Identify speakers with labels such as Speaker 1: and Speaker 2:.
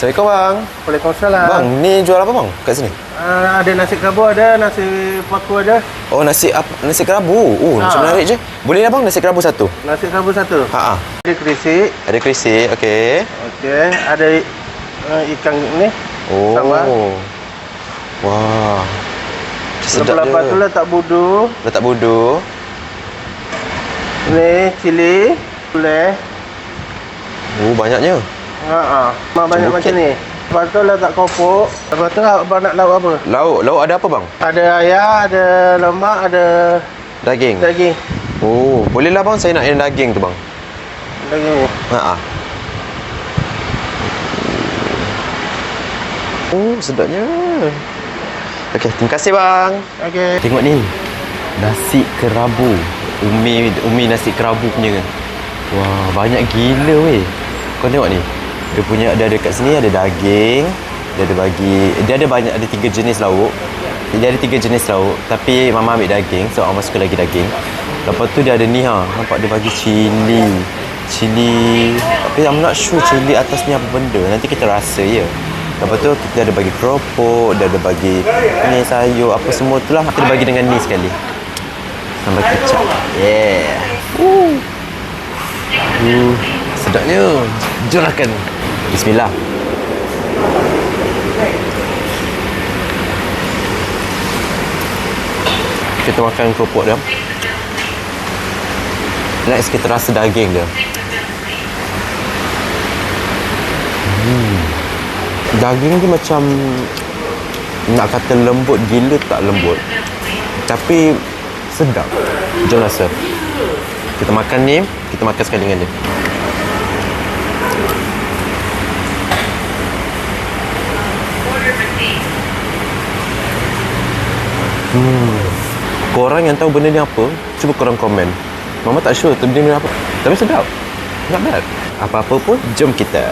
Speaker 1: Assalamualaikum bang.
Speaker 2: Waalaikumsalam.
Speaker 1: Bang, ni jual apa bang kat sini?
Speaker 2: Uh, ada nasi kerabu ada, nasi paku ada.
Speaker 1: Oh nasi apa? Nasi kerabu. Oh,
Speaker 2: Ha.
Speaker 1: macam menarik je. Boleh lah bang nasi kerabu satu.
Speaker 2: Nasi kerabu satu.
Speaker 1: Ha ah.
Speaker 2: Ada kerisi.
Speaker 1: Ada kerisi, okey.
Speaker 2: Okey. Ada uh, ikan ni.
Speaker 1: Oh.
Speaker 2: Tambah.
Speaker 1: Wah. Sedap
Speaker 2: Lepas tu letak budu.
Speaker 1: Letak budu.
Speaker 2: Ni cili. Boleh.
Speaker 1: Oh, banyaknya.
Speaker 2: Ha ah. Mak banyak macam ni. Lepas tu letak kopok. Lepas tu abang nak lauk apa?
Speaker 1: Lauk, lauk ada apa bang?
Speaker 2: Ada ayam, ada lemak, ada
Speaker 1: Daging.
Speaker 2: daging.
Speaker 1: Oh, boleh lah bang saya nak yang daging tu bang.
Speaker 2: Daging ni.
Speaker 1: Ha ah. Oh, sedapnya. Okey, terima kasih bang.
Speaker 2: Okey.
Speaker 1: Tengok ni. Nasi kerabu. Umi umi nasi kerabu punya. Wah, banyak gila weh. Kau tengok ni. Dia punya ada dekat sini ada daging. Dia ada bagi dia ada banyak ada tiga jenis lauk. Dia ada tiga jenis lauk tapi mama ambil daging so mama suka lagi daging. Lepas tu dia ada ni ha. Nampak dia bagi cili. Cili tapi I'm not sure cili atas ni apa benda. Nanti kita rasa ya. Lepas tu kita ada bagi keropok, dia ada bagi ni sayur, apa semua tu lah. Kita bagi dengan ni sekali. Sambal kecap. Yeah. Uh. Uh, sedapnya. Jom makan. Bismillah. Kita makan keropok dia. Next kita rasa daging dia. Daging dia macam nak kata lembut gila tak lembut. Tapi sedap. Jom rasa. Kita makan ni, kita makan sekali dengan dia. Hmm. Korang yang tahu benda ni apa, cuba korang komen. Mama tak sure benda ni apa. Tapi sedap. Not bad. Apa-apa pun, jom kita.